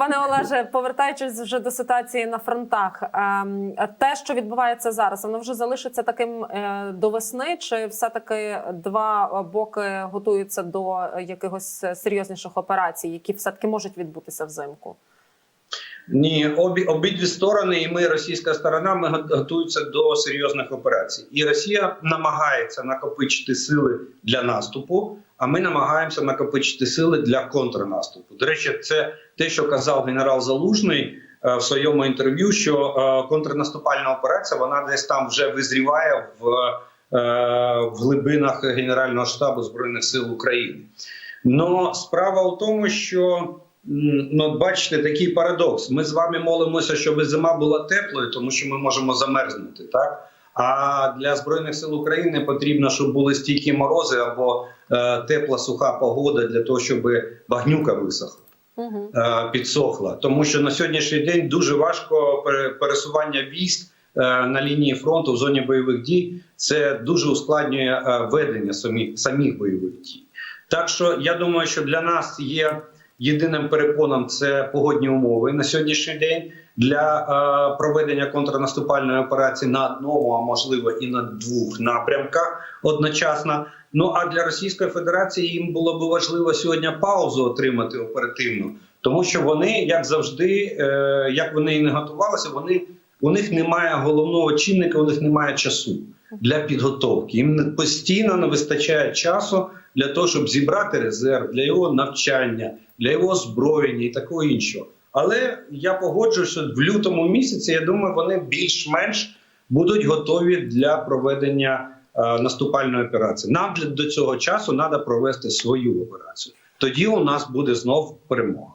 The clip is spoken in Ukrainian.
пане Олеже, повертаючись вже до ситуації на фронтах, ем, те, що відбувається зараз, воно вже залишиться таким е, до весни, чи все таки два боки готуються до якихось серйозніших операцій, які все таки можуть відбутися взимку? Ні, обі обидві сторони, і ми, російська сторона, ми готуються до серйозних операцій. І Росія намагається накопичити сили для наступу. А ми намагаємося накопичити сили для контрнаступу. До речі, це те, що казав генерал Залужний е, в своєму інтерв'ю, що е, контрнаступальна операція вона десь там вже визріває в, е, в глибинах Генерального штабу збройних сил України. Но справа у тому, що ну, бачите, такий парадокс. Ми з вами молимося, щоб зима була теплою, тому що ми можемо замерзнути, так? А для збройних сил України потрібно, щоб були стійкі морози або е, тепла суха погода для того, щоб багнюка висохла. Угу. е, підсохла, тому що на сьогоднішній день дуже важко пересування військ е, на лінії фронту в зоні бойових дій. Це дуже ускладнює е, ведення самих, самих бойових дій. Так що я думаю, що для нас є єдиним перепоном це погодні умови на сьогоднішній день для е, проведення контрнаступальної операції на одному, а можливо і на двох напрямках одночасно. Ну а для Російської Федерації їм було б важливо сьогодні паузу отримати оперативно, тому що вони, як завжди, е, як вони і не готувалися, вони у них немає головного чинника, у них немає часу для підготовки. Їм постійно не вистачає часу для того, щоб зібрати резерв для його навчання, для його озброєння і такого іншого. Але я погоджуюся, в лютому місяці я думаю, вони більш-менш будуть готові для проведення е, наступальної операції. Нам до цього часу треба провести свою операцію. Тоді у нас буде знов перемога.